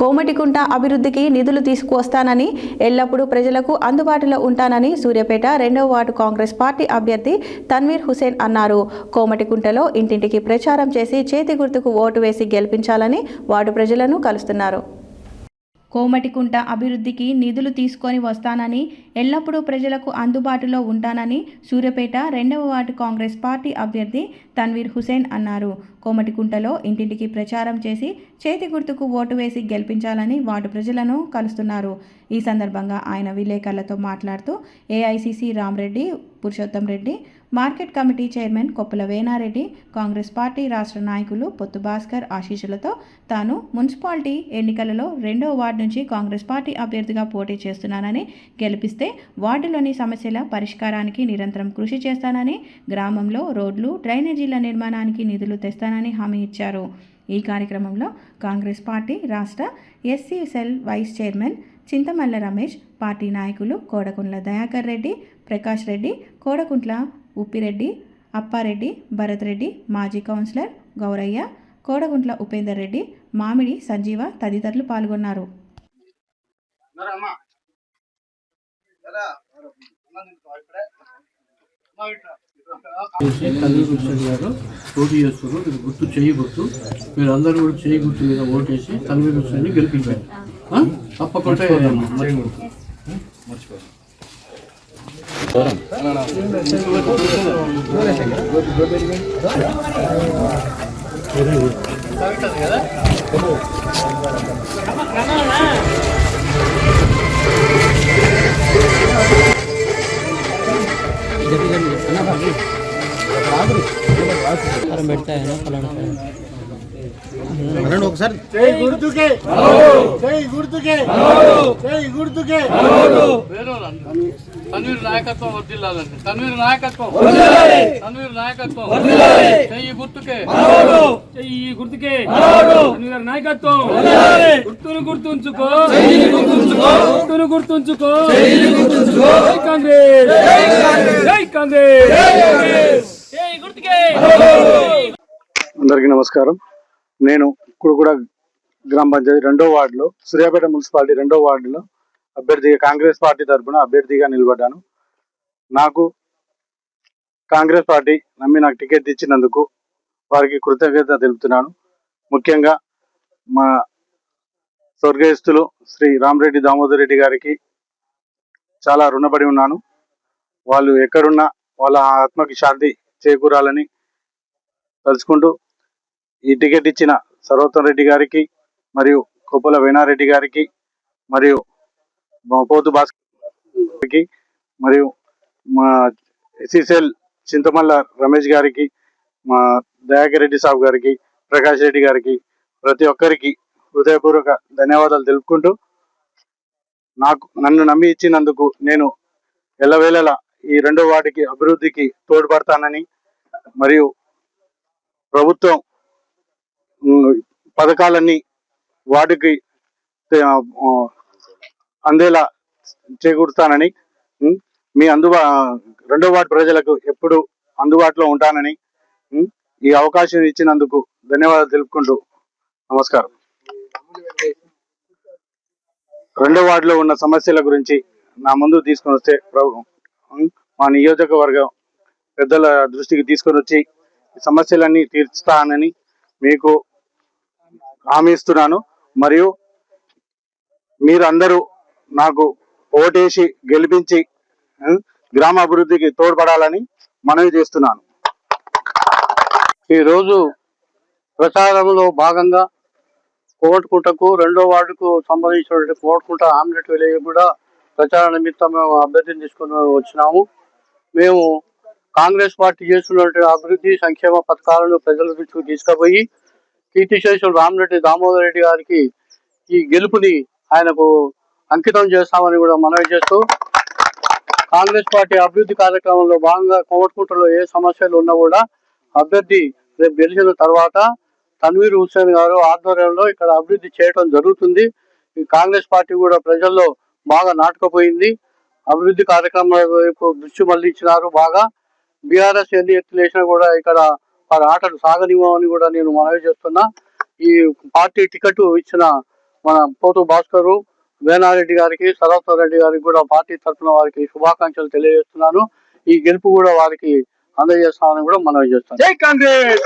కోమటికుంట అభివృద్ధికి నిధులు తీసుకువస్తానని ఎల్లప్పుడూ ప్రజలకు అందుబాటులో ఉంటానని సూర్యాపేట రెండవ వార్డు కాంగ్రెస్ పార్టీ అభ్యర్థి తన్వీర్ హుసేన్ అన్నారు. కోమటికుంటలో ఇంటింటికి ప్రచారం చేసి చేతి గుర్తుకు ఓటు వేసి గెలిపించాలని వార్డు ప్రజలను కలుస్తున్నారు. కోమటికుంట అభివృద్ధికి నిధులు తీసుకొని వస్తానని ఎల్లప్పుడూ ప్రజలకు అందుబాటులో ఉంటానని సూర్యపేట రెండవ వార్డు కాంగ్రెస్ పార్టీ అభ్యర్థి తన్వీర్ హుసేన్ అన్నారు. కోమటికుంటలో ఇంటింటికి ప్రచారం చేసి చేతి గుర్తుకు ఓటు వేసి గెలిపించాలని వార్డు ప్రజలను కలుస్తున్నారు. ఈ సందర్భంగా ఆయన విలేకరులతో మాట్లాడుతూ AICC Ramareddy Purushottam Reddy market committee chairman Koppula Venareddy Congress party రాష్ట్ర నాయకులు పొత్తు భాస్కర్ ఆశీస్సులతో తాను మున్సిపాలిటీ ఎన్నికలలో రెండో వార్డు నుంచి కాంగ్రెస్ పార్టీ అభ్యర్థిగా పోటీ చేస్తున్నానని గెలిపిస్తే వార్డులోని సమస్యల పరిష్కారానికి నిరంతరం కృషి చేస్తానని గ్రామంలో రోడ్లు డ్రైనేజీల నిర్మాణానికి నిధులు తెస్తానని హామీ ఇచ్చారు. ఈ కార్యక్రమంలో కాంగ్రెస్ పార్టీ రాష్ట్ర SC cell vice chairman Chinthamalla Ramesh party నాయకులు కోడకుంట్ల దయాకర్ రెడ్డి ప్రకాష్ రెడ్డి కోడకుంట్ల ఉప్పిరెడ్డి అప్పారెడ్డి భరత్ రెడ్డి మాజీ కౌన్సిలర్ గౌరయ్య కోడగుంట్ల ఉపేందర్ రెడ్డి మామిడి సంజీవ తదితరులు పాల్గొన్నారు. తల్లి గారు పోటీ చేస్తున్నారు గుర్తు చేయి గుర్తు మీరు అందరూ కూడా చేయి గుర్తు మీద ఓటేసి తల్లి కృష్ణని గెలిపించారు ఆ? తప్పకుండా మరి జై గుర్తుకే జై గుర్తుకే జై గుర్తుకే తన్వీర్ నాయకత్వం వర్దిల్లాలండి తన్వీర్ నాయకత్వం. తన్వీర్ నాయకత్వం. చెయ్యి గుర్తుకే. ఈ గుర్తుకే. గారి నాయకత్వం. గుర్తును గుర్తుంచుకో. గుర్తును గుర్తుంచుకో. కాంగ్రెస్. జై కాంగ్రెస్. అందరికీ నమస్కారం. నేను కుడుగూడ గ్రామ పంచాయతీ రెండో వార్డులో సూర్యాపేట మున్సిపాలిటీ రెండో వార్డులో అభ్యర్థిగా కాంగ్రెస్ పార్టీ తరఫున అభ్యర్థిగా నిలబడ్డాను. నాకు కాంగ్రెస్ పార్టీ నమ్మి నాకు టికెట్ ఇచ్చినందుకు వారికి కృతజ్ఞత తెలుపుతున్నాను. ముఖ్యంగా మా స్వర్గస్థులు శ్రీ రామరెడ్డి దామోదర్ రెడ్డి గారికి చాలా రుణపడి ఉన్నాను. వాళ్ళు ఎక్కడున్నా వాళ్ళ ఆత్మకి శాంతి చేకూరాలని తలుచుకుంటూ ఈ టికెట్ ఇచ్చిన సర్వోత్తం రెడ్డి గారికి మరియు కొప్పుల వేణారెడ్డి గారికి మరియు పోతు భాస్కర్కి మరియు మా ఎస్సీసీఎల్ చింతమల్ల రమేష్ గారికి మా దయాకర్ రెడ్డి సాబ్ గారికి ప్రకాష్ రెడ్డి గారికి ప్రతి ఒక్కరికి హృదయపూర్వక ధన్యవాదాలు తెలుపుకుంటూ నాకు నన్ను నమ్మి ఇచ్చినందుకు నేను ఎల్లవేళలా ఈ రెండో వాటికి అభివృద్ధికి తోడ్పడతానని మరియు ప్రభుత్వం పథకాలన్నీ వాటికి అందేలా చేకూరుస్తానని మీ అందుబా రెండో వార్డు ప్రజలకు ఎప్పుడు అందుబాటులో ఉంటానని ఈ అవకాశం ఇచ్చినందుకు ధన్యవాదాలు తెలుపుకుంటూ నమస్కారం. రెండో వార్డులో ఉన్న సమస్యల గురించి నా ముందు తీసుకొని వస్తే ప్రభు మా నియోజకవర్గం పెద్దల దృష్టికి తీసుకొని వచ్చి సమస్యలన్నీ తీర్చుతానని మీకు హామీ ఇస్తున్నాను. మరియు అందరూ నాకు ఓటేసి గెలిపించి గ్రామ అభివృద్ధికి తోడ్పడాలని మనవి చేస్తున్నాను. ఈరోజు ప్రచారంలో భాగంగా కోవట్కుంటకు రెండో వార్డుకు సంబంధించినటువంటి కోవట్కుంట ఆమ్లెట్ విలేజ్ కూడా ప్రచార నిమిత్తం మేము అభ్యర్థిని తీసుకుని వచ్చినాము. మేము కాంగ్రెస్ పార్టీ చేస్తున్నటువంటి అభివృద్ధి సంక్షేమ పథకాలను ప్రజల దృష్టికి తీసుకుపోయి కీర్తిశేషుడు రామరెడ్డి దామోదర్ రెడ్డి గారికి ఈ గెలుపుని ఆయనకు అంకితం చేస్తామని కూడా మనవి చేస్తూ కాంగ్రెస్ పార్టీ అభివృద్ధి కార్యక్రమంలో భాగంగా కోవట్కుంటలో ఏ సమస్యలు ఉన్నా కూడా అభ్యర్థి రేపు గెలిచిన తర్వాత తన్వీర్ హుస్సేన్ గారు ఆధ్వర్యంలో ఇక్కడ అభివృద్ధి చేయడం జరుగుతుంది. ఈ కాంగ్రెస్ పార్టీ కూడా ప్రజల్లో బాగా నాటుకుపోయింది. అభివృద్ధి కార్యక్రమాల వైపు దృష్టి మళ్ళించినారు బాగా. బీఆర్ఎస్ ఎన్ని ఎత్తులేసినా కూడా ఇక్కడ వారి ఆటలు సాగనివ్వమని కూడా నేను మనవి చేస్తున్నా. ఈ పార్టీ టికెట్ ఇచ్చిన మన పోతు భాస్కరు వేనారెడ్డి గారికి సరస్వ రెడ్డి గారికి కూడా పార్టీ తరఫున వారికి శుభాకాంక్షలు తెలియజేస్తున్నాను. ఈ గెలుపు కూడా వారికి అందజేస్తామని కూడా మనవి చేస్తాను జై కాంగ్రెస్!